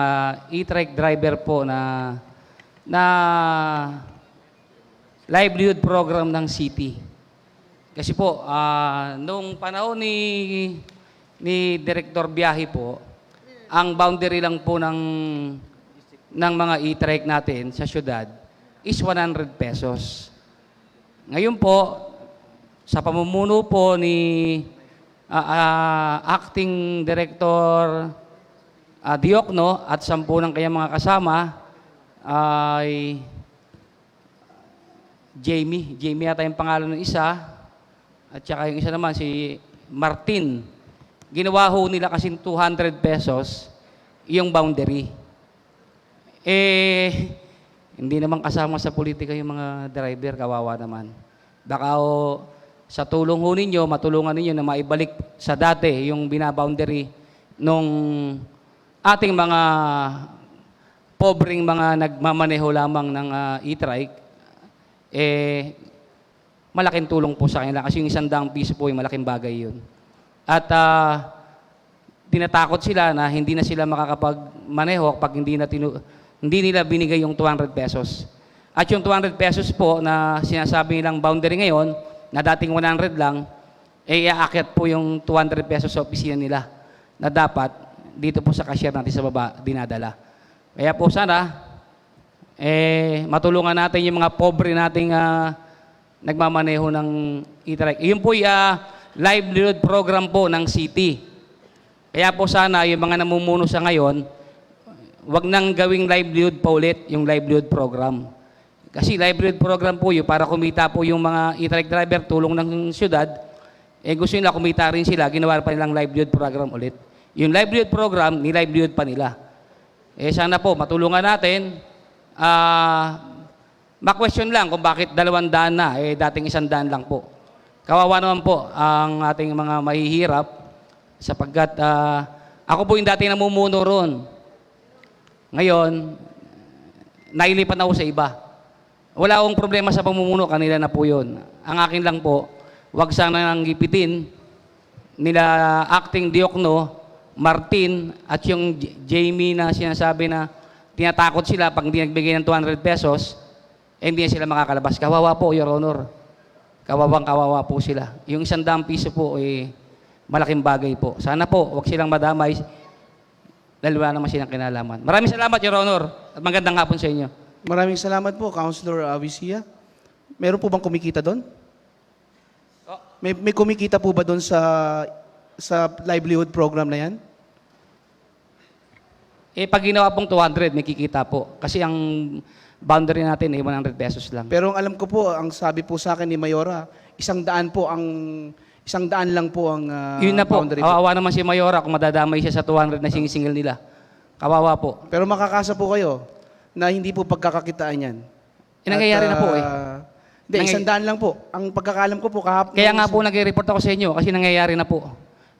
ah, e-trike driver po na na livelihood program ng city. Kasi po, ah, nung panahon ni ni Director Biyahe po, ang boundary lang po ng ng mga e-trike natin sa syudad is 100 pesos. Ngayon po, sa pamumuno po ni ah, ah, Acting Director uh, Diokno at sampu ng kanyang mga kasama ay Jamie. Jamie yata yung pangalan ng isa. At saka yung isa naman si Martin. Ginawa ho nila kasi 200 pesos yung boundary. Eh, hindi naman kasama sa politika yung mga driver, kawawa naman. Baka o, sa tulong ho ninyo, matulungan ninyo na maibalik sa dati yung binaboundary nung ating mga pobreng mga nagmamaneho lamang ng ah, e-trike, eh, malaking tulong po sa kanila kasi yung isang daang piso po, yung malaking bagay yun. At ah, tinatakot sila na hindi na sila makakapagmaneho kapag hindi na tinu- hindi nila binigay yung 200 pesos. At yung 200 pesos po na sinasabi nilang boundary ngayon, na dating 100 lang, eh iaakyat po yung 200 pesos sa opisina nila na dapat dito po sa cashier natin sa baba dinadala. Kaya po sana, eh, matulungan natin yung mga pobre nating ah, nagmamaneho ng e-trike. Yun po yung ah, livelihood program po ng city. Kaya po sana yung mga namumuno sa ngayon, wag nang gawing livelihood pa ulit yung livelihood program. Kasi livelihood program po yun para kumita po yung mga e-trike driver, tulong ng syudad, eh gusto nila kumita rin sila, ginawa pa nilang livelihood program ulit. Yung livelihood program, ni-livelihood pa nila. Eh sana po, matulungan natin, ah, ma-question lang kung bakit dalawang daan na, eh dating isang daan lang po. Kawawa naman po ang ating mga mahihirap sapagkat ah, ako po yung dati namumuno ron. Ngayon, nailipat na ako sa iba. Wala akong problema sa pamumuno, kanila na po yun. Ang akin lang po, wag sana nang gipitin nila acting Diokno, Martin, at yung Jamie na sinasabi na tinatakot sila pag hindi nagbigay ng 200 pesos, eh, hindi sila makakalabas. Kawawa po, Your Honor. Kawawang kawawa po sila. Yung isang daang piso po, eh, malaking bagay po. Sana po, wag silang madamay dahil wala naman silang kinalaman. Maraming salamat, Your Honor. At magandang hapon sa inyo. Maraming salamat po, Councilor Avisia. Meron po bang kumikita doon? Oh. May, may kumikita po ba doon sa sa livelihood program na yan? Eh, pag ginawa pong 200, may kikita po. Kasi ang boundary natin ay 100 pesos lang. Pero ang alam ko po, ang sabi po sa akin ni Mayora, isang daan po ang isang daan lang po ang ah, Yun na po. boundary po. Kawawa naman si Mayora kung madadamay siya sa 200 na singisingil nila. Kawawa po. Pero makakasa po kayo na hindi po pagkakakitaan yan. Eh, nangyayari na po eh. ah, Hindi, Nangy- isang daan lang po. Ang pagkakalam ko po kahapon. Kaya nga po nag-report ako sa inyo kasi nangyayari na po.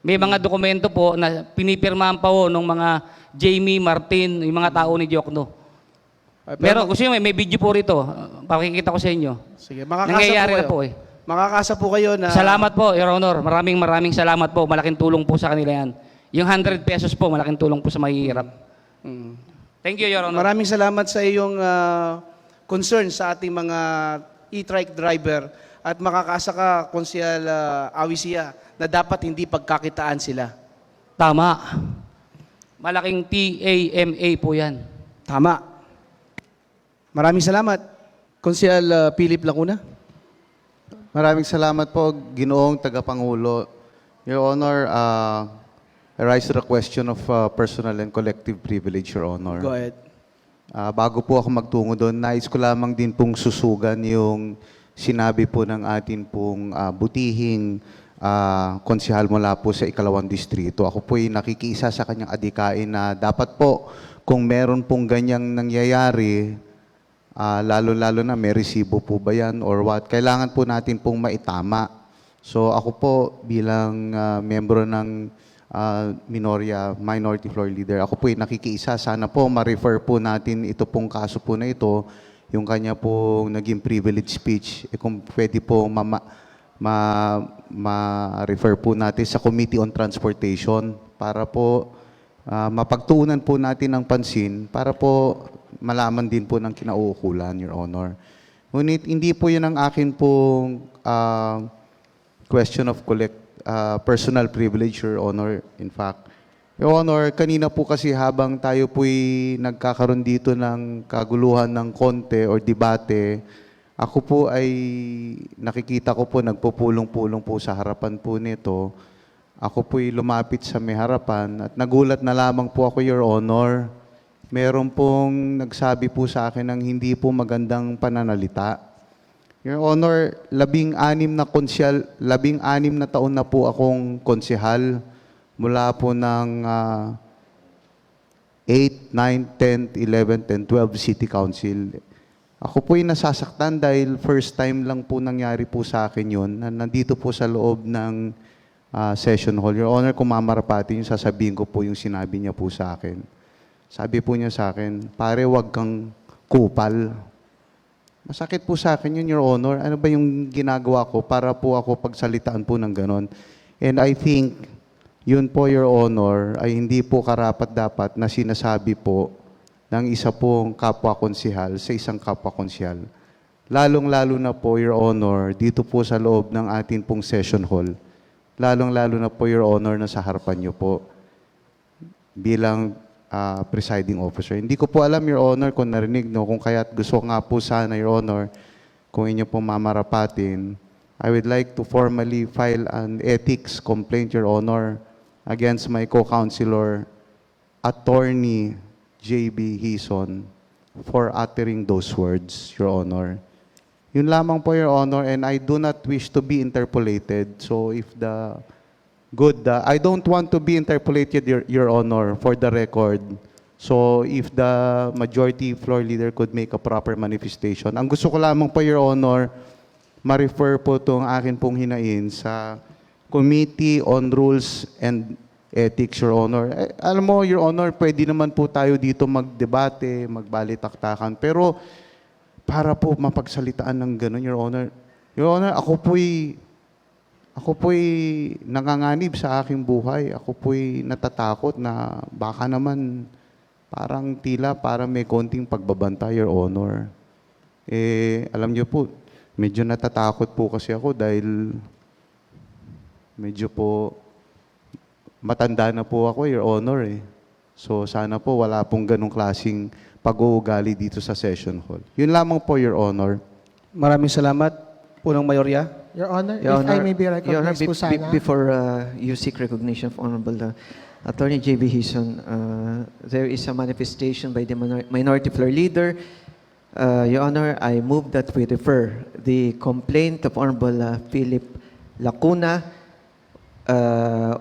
May mga dokumento po na pinipirmahan pa po ng mga Jamie, Martin, yung mga tao ni Diokno. Ah, Pero gusto nyo, may, may video po rito. Uh, Pakikita ko sa inyo. Sige, makakasa Nangyayari po na kayo. po eh. Makakasa po kayo na... Salamat po, Your Honor. Maraming maraming salamat po. Malaking tulong po sa kanila yan. Yung 100 pesos po, malaking tulong po sa mahihirap. Mm. Thank you, Your Honor. Maraming salamat sa iyong ah, concern sa ating mga e-trike driver at makakasa ka, Konsyal uh, Awisia, na dapat hindi pagkakitaan sila. Tama. Malaking T-A-M-A po yan. Tama. Maraming salamat. Konsyal uh, Philip Lacuna. Maraming salamat po, Ginoong Tagapangulo. Your Honor, uh, I rise to the question of uh, personal and collective privilege, Your Honor. Go ahead. Ah, bago po ako magtungo doon, nais ko lamang din pong susugan yung sinabi po ng atin pong ah, butihing ah, konsihal mula po sa ikalawang distrito. Ako po ay nakikiisa sa kanyang adikain na dapat po kung meron pong ganyang nangyayari, ah, lalo-lalo na may resibo po ba yan or what, kailangan po natin pong maitama. So ako po bilang ah, membro ng ah, Minoria Minority Floor Leader, ako po ay nakikiisa. Sana po ma-refer po natin ito pong kaso po na ito, yung kanya po naging privilege speech, eh, kung pwede po mama, ma, ma-refer po natin sa Committee on Transportation para po ah, mapagtuunan po natin ng pansin para po malaman din po ng kinauukulan, Your Honor. Ngunit hindi po yun ang akin pong ah, question of collect ah, personal privilege, Your Honor. In fact, Your Honor, kanina po kasi habang tayo po'y nagkakaroon dito ng kaguluhan ng konte or debate, ako po ay nakikita ko po nagpupulong-pulong po sa harapan po nito. Ako po'y lumapit sa may harapan at nagulat na lamang po ako, Your Honor. Meron pong nagsabi po sa akin ng hindi po magandang pananalita. Your Honor, labing-anim na konsyal, labing-anim na taon na po akong konsehal mula po ng ah, 8, 9, 10, 11, 10, 12 City Council. Ako po'y nasasaktan dahil first time lang po nangyari po sa akin yun, na nandito po sa loob ng ah, session hall. Your Honor, kung mamarapati yung sasabihin ko po yung sinabi niya po sa akin. Sabi po niya sa akin, pare, wag kang kupal. Masakit po sa akin yun, Your Honor. Ano ba yung ginagawa ko para po ako pagsalitaan po ng ganon? And I think, yun po, Your Honor, ay hindi po karapat-dapat na sinasabi po ng isa pong kapwa-konsihal sa isang kapwa-konsihal. Lalong-lalo na po, Your Honor, dito po sa loob ng atin pong session hall. Lalong-lalo na po, Your Honor, na sa harapan niyo po bilang ah, presiding officer. Hindi ko po alam, Your Honor, kung narinig, no, kung kaya't gusto nga po sana, Your Honor, kung inyo pong mamarapatin, I would like to formally file an ethics complaint, Your Honor, against my co-counselor, Attorney J.B. Hison, for uttering those words, Your Honor. Yun lamang po, Your Honor, and I do not wish to be interpolated. So if the good, uh, I don't want to be interpolated, Your, Your Honor, for the record. So if the majority floor leader could make a proper manifestation. Ang gusto ko lamang po, Your Honor, ma-refer po itong akin pong hinain sa Committee on Rules and Ethics, Your Honor. Eh, alam mo, Your Honor, pwede naman po tayo dito magdebate, magbalitaktakan. Pero para po mapagsalitaan ng gano'n, Your Honor. Your Honor, ako po'y ako po'y nanganganib sa aking buhay. Ako po'y natatakot na baka naman parang tila para may konting pagbabanta, Your Honor. Eh, alam niyo po, medyo natatakot po kasi ako dahil medyo po matanda na po ako, Your Honor eh. So sana po wala pong ganong klasing pag-uugali dito sa session hall. Yun lamang po, Your Honor. Maraming salamat, Punong Mayorya. Your Honor, Your if I Honor, may be Your Honor, recognized be- po be- sana. before uh, you seek recognition of Honorable uh, Attorney J.B. Hison, uh, there is a manifestation by the minor- Minority Floor Leader. Uh, Your Honor, I move that we refer the complaint of Honorable uh, Philip Lacuna uh,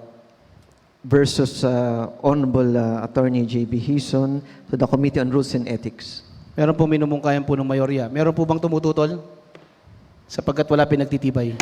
versus uh, Honorable uh, Attorney J.B. Hison to the Committee on Rules and Ethics. Meron po minumungkayan po ng Mayorya. Meron po bang tumututol? Sapagkat wala pinagtitibay.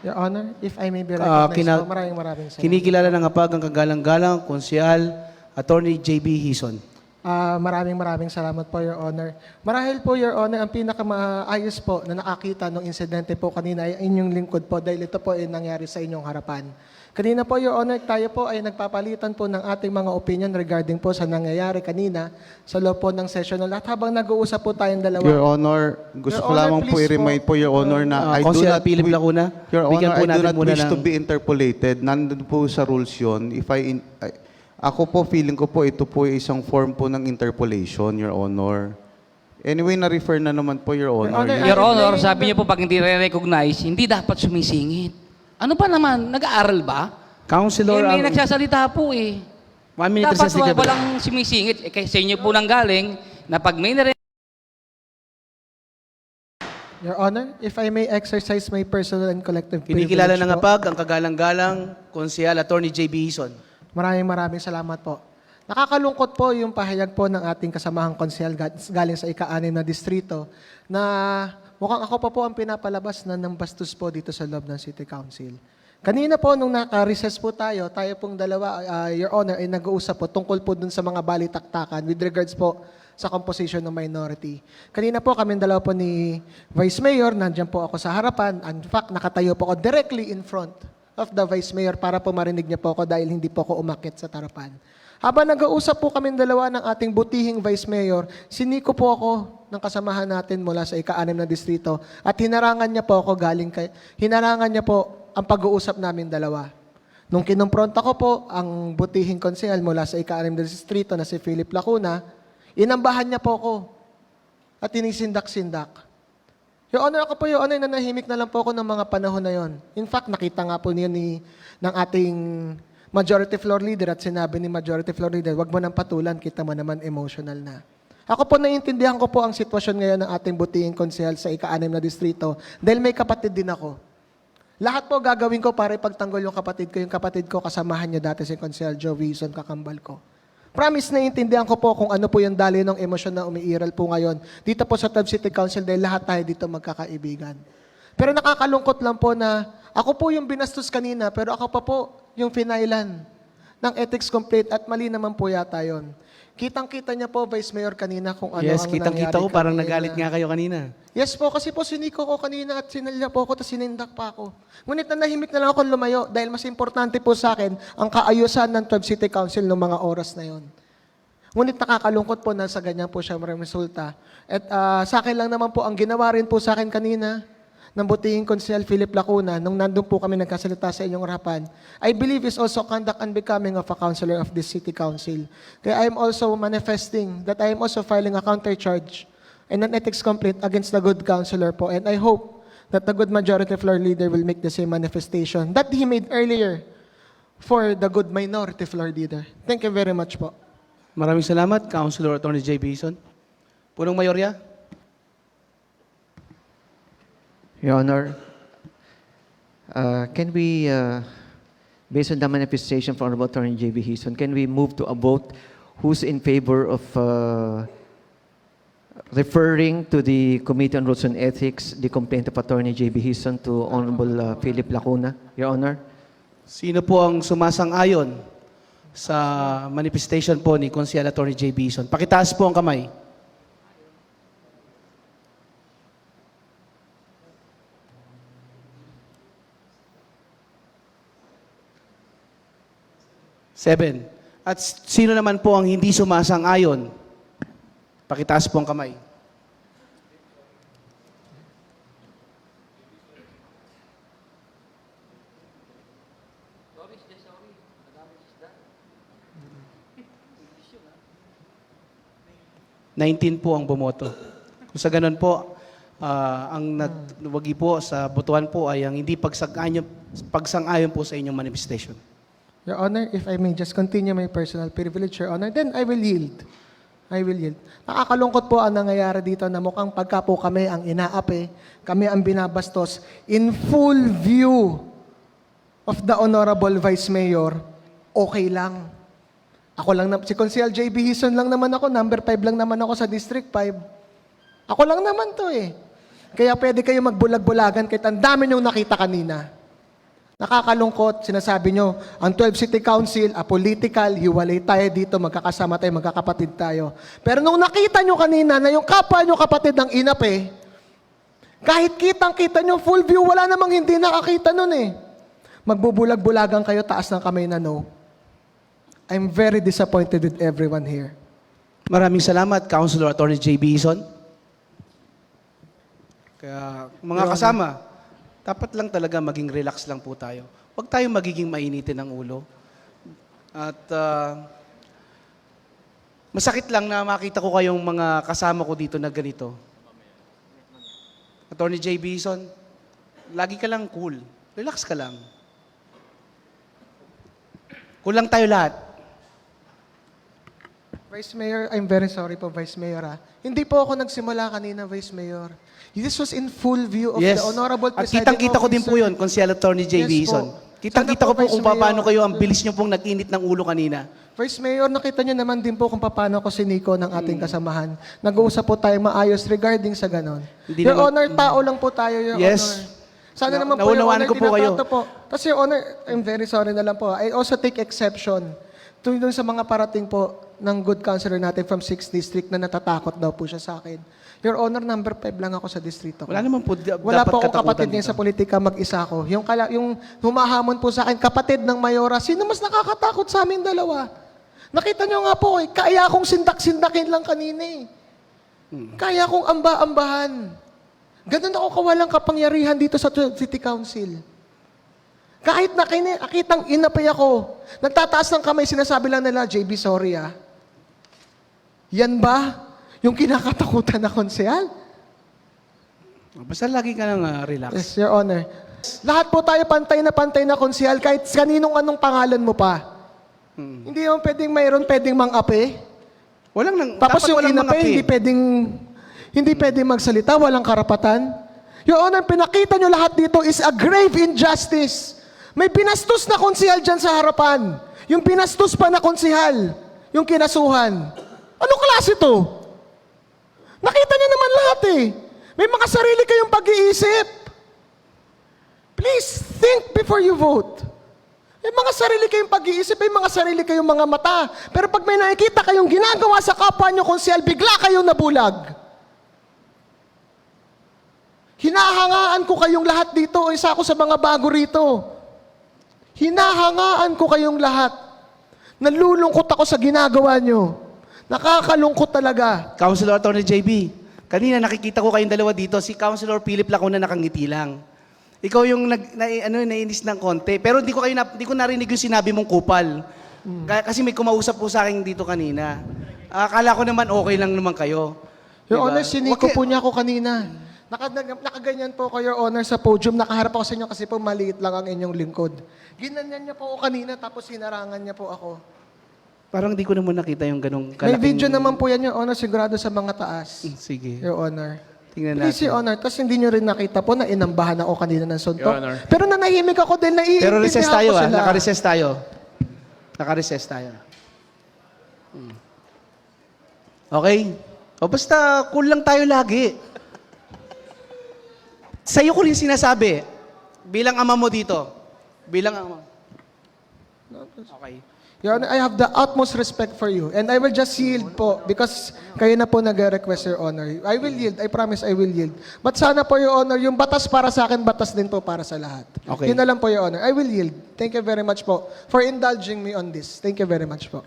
Your Honor, if I may be Ah, recognized kina- po, maraming maraming salamat. Kinikilala ng apag ang kagalang-galang konsyal Attorney J.B. Hison. Ah, maraming maraming salamat po, Your Honor. Marahil po, Your Honor, ang pinakamaayos po na nakakita ng insidente po kanina ay inyong lingkod po dahil ito po ay nangyari sa inyong harapan. Kanina po, Your Honor, tayo po ay nagpapalitan po ng ating mga opinion regarding po sa nangyayari kanina sa loob po ng session. At habang nag-uusap po tayong dalawa, Your Honor, gusto Your ko Honor, lamang po i-remind po. Your Honor, na Ah, I do not Philip Lacuna, Your bigyan Honor, po I do not wish to be interpolated. Nandun po sa rules yun. If I, in- I- ako po, feeling ko po, ito po ay isang form po ng interpolation, Your Honor. Anyway, na-refer na naman po, Your Honor. Honor, Yun- Your Honor, sabi niyo po pag hindi re-recognize, hindi dapat sumisingit. Ano ba naman? Nag-aaral ba? Councilor, eh, may ang- nagsasalita po eh. one minute Dapat sa wa- sige. walang sumisingit. Eh, kasi sa inyo po nang galing na pag may nare- Your Honor, if I may exercise my personal and collective Kinikilala privilege ng po. apag ang kagalang-galang konsyal Attorney J.B. Hison. Maraming maraming salamat po. Nakakalungkot po yung pahayag po ng ating kasamahang konsyel ga- galing sa ika-anim na distrito na mukhang ako pa po ang pinapalabas na ng bastos po dito sa loob ng City Council. Kanina po, nung naka-recess po tayo, tayo pong dalawa, uh, Your Honor, ay nag-uusap po tungkol po dun sa mga balitaktakan with regards po sa composition ng minority. Kanina po kami dalawa po ni Vice Mayor, nandiyan po ako sa harapan. In fact, nakatayo po ako directly in front of the Vice Mayor para po marinig niya po ako dahil hindi po ako umakit sa tarapan. Habang nag-uusap po kami dalawa ng ating butihing Vice Mayor, siniko po ako ng kasamahan natin mula sa ika-anim na distrito at hinarangan niya po ako galing kay hinarangan niya po ang pag-uusap namin dalawa. Nung kinumpronta ko po ang butihing konsehal mula sa ika-anim na distrito na si Philip Lacuna, inambahan niya po ako at tinisindak-sindak. Your Honor, ako po, Your Honor, nanahimik na lang po ako ng mga panahon na yon. In fact, nakita nga po niyo ni, ng ating majority floor leader at sinabi ni majority floor leader, wag mo nang patulan, kita mo naman emotional na. Ako po naiintindihan ko po ang sitwasyon ngayon ng ating butihing konsehal sa ika-anim na distrito dahil may kapatid din ako. Lahat po gagawin ko para ipagtanggol yung kapatid ko. Yung kapatid ko, kasamahan niya dati si Consel Joe Wilson, kakambal ko. Promise na intindihan ko po kung ano po yung dali ng emosyon na umiiral po ngayon dito po sa Tab City Council dahil lahat tayo dito magkakaibigan. Pero nakakalungkot lang po na ako po yung binastos kanina pero ako pa po yung finailan ng ethics complaint at mali naman po yata yun. Kitang-kita niya po, Vice Mayor, kanina kung ano yes, ang kitang-kita ko, parang kanina. nagalit nga kayo kanina. Yes po, kasi po siniko ko kanina at sinalya po ako, tapos sinindak pa ako. Ngunit nanahimik na lang ako lumayo dahil mas importante po sa akin ang kaayusan ng 12 City Council noong mga oras na yon. Ngunit nakakalungkot po na sa ganyan po siya resulta. At ah, sa akin lang naman po, ang ginawa rin po sa akin kanina ng butihing konsehal Philip Lacuna, nung nandun po kami nagkasalita sa inyong harapan, I believe is also conduct and becoming of a councilor of this city council. Kaya I am also manifesting that I am also filing a countercharge and an ethics complaint against the good councilor po. And I hope that the good majority floor leader will make the same manifestation that he made earlier for the good minority floor leader. Thank you very much po. Maraming salamat, Councilor Attorney J. Bison. Punong Mayorya? Your Honor, uh, can we, uh, based on the manifestation from Honorable Attorney J.B. Hison, can we move to a vote who's in favor of uh, referring to the Committee on Rules and Ethics the complaint of Attorney J.B. Hison to Honorable uh, Philip Lacuna? Your Honor? Sino po ang sumasang-ayon sa manifestation po ni Consiel Attorney J. Bison? Pakitaas po ang kamay. Seven. At sino naman po ang hindi sumasang-ayon? Pakitaas po ang kamay. Nineteen po ang bumoto. Kung sa ganun po, ah, ang nagwagi po sa botohan po ay ang hindi pagsang-ayon, pagsang-ayon po sa inyong manifestation. Your Honor, if I may just continue my personal privilege, Your Honor, then I will yield. I will yield. Nakakalungkot po ang nangyayari dito na mukhang pagka po kami ang inaapi, kami ang binabastos, in full view of the Honorable Vice Mayor, okay lang. Ako lang, na, si Consiel J.B. Hison lang naman ako, number 5 lang naman ako sa District 5. Ako lang naman to eh. Kaya pwede kayo magbulag-bulagan kahit ang dami niyong nakita kanina. Nakakalungkot, sinasabi nyo, ang 12 City Council, apolitical, hiwalay tayo dito, magkakasama tayo, magkakapatid tayo. Pero nung nakita nyo kanina na yung kapwa nyo kapatid ng inap eh, kahit kitang-kita nyo full view, wala namang hindi nakakita nun eh. Magbubulag-bulagan kayo, taas ng kamay na no. I'm very disappointed with everyone here. Maraming salamat, Councilor Attorney J. Bison. Kaya, mga kasama, dapat lang talaga maging relax lang po tayo. Huwag tayong magiging mainitin ng ulo. At ah, masakit lang na makita ko kayong mga kasama ko dito na ganito. Attorney J. Bison, lagi ka lang cool. Relax ka lang. Kulang tayo lahat. Vice Mayor, I'm very sorry po, Vice Mayor. ah. Hindi po ako nagsimula kanina, Vice Mayor. This was in full view of the Honorable At Presiding kitang-kita ko din po yun, Consiel Attorney J. Yes Bison. po. Kitang-kita ko po, Vice kung paano Mayor, kayo, ang bilis nyo pong nag-init ng ulo kanina. Vice Mayor, nakita niyo naman din po kung paano ko siniko ng ating kasamahan. Nag-uusap po tayo maayos regarding sa ganon. Hindi Your naman- Honor, tao lang po tayo, Your Yes. Honor. Sana Na- naman po, Your Honor, ko po kayo. po. Tapos, Your Honor, I'm very sorry na lang po. I also take exception to dun sa mga parating po ng good counselor natin from 6th District na natatakot daw po siya sa akin. Your Honor, number 5 lang ako sa distrito ko. Wala naman po di- Wala dapat po katakutan kapatid dito. sa politika, mag-isa ko. Yung, kala, yung humahamon po sa akin, kapatid ng Mayora, sino mas nakakatakot sa aming dalawa? Nakita nyo nga po, eh, kaya akong sindak-sindakin lang kanina eh. Kaya akong amba-ambahan. Ganun ako kawalang kapangyarihan dito sa City Council. Kahit na kini, akitang inapay ako. Nagtataas ng kamay, sinasabi lang nila, JB, sorry ah. Yan ba yung kinakatakutan na konsehal? Basta lagi ka lang ah, relax. Yes, Your Honor. Lahat po tayo pantay na pantay na konsehal, kahit kaninong anong pangalan mo pa. Hindi naman pwedeng mayroon pwedeng mang-ape. Walang nang, Tapos yung inape, hindi pwedeng, hindi pwedeng magsalita, walang karapatan. Your Honor, pinakita nyo lahat dito is a grave injustice. May pinastos na konsihal dyan sa harapan. Yung pinastos pa na konsihal, yung kinasuhan. Anong klase to? Nakita nyo naman lahat eh. May mga sarili kayong pag-iisip. Please think before you vote. May mga sarili kayong pag-iisip, may mga sarili kayong mga mata. Pero pag may nakikita kayong ginagawa sa kapwa nyo konsyel, bigla kayong nabulag. Hinahangaan ko kayong lahat dito, isa ako sa mga bago rito. Hinahangaan ko kayong lahat. Nalulungkot ako sa ginagawa nyo. Nakakalungkot talaga. Councilor Attorney JB, kanina nakikita ko kayong dalawa dito, si Councilor Philip Lacuna nakangiti lang. Ikaw yung nag, na, ano, nainis ng konti. Pero hindi ko, kayo na, hindi ko narinig yung sinabi mong kupal. Ka- Kasi may kumausap po sa akin dito kanina. Akala ko naman okay lang naman kayo. Your Diba? Honor, siniko Wag kay- po niya ako kanina. Naka, nakaganyan po ko, Your Honor, sa podium. Nakaharap ako sa inyo kasi po maliit lang ang inyong lingkod. Ginanyan niya po ako kanina, tapos hinarangan niya po ako. Parang hindi ko naman nakita yung ganong May kalaking- video naman po yan, Your Honor, sigurado sa mga taas. Mm, Sige. Your Honor. Tingnan Please, natin. Your Honor, tapos hindi nyo rin nakita po na inambahan ako kanina ng suntok. Your Honor. Pero nanahimik ako dahil naiintindihan Pero recess tayo ko ah. sila. Naka-recess tayo. Naka-recess tayo. Hmm. Okay? O basta cool lang tayo lagi. Sa'yo ko rin sinasabi. Bilang ama mo dito. Bilang ama. Okay. Your Honor, I have the utmost respect for you. And I will just yield po because kayo na po nag-request, Your Honor. I will yield. I promise I will yield. But sana po, Your Honor, yung batas para sa akin, batas din po para sa lahat. Okay. Yun na lang po, Your Honor. I will yield. Thank you very much po for indulging me on this. Thank you very much po.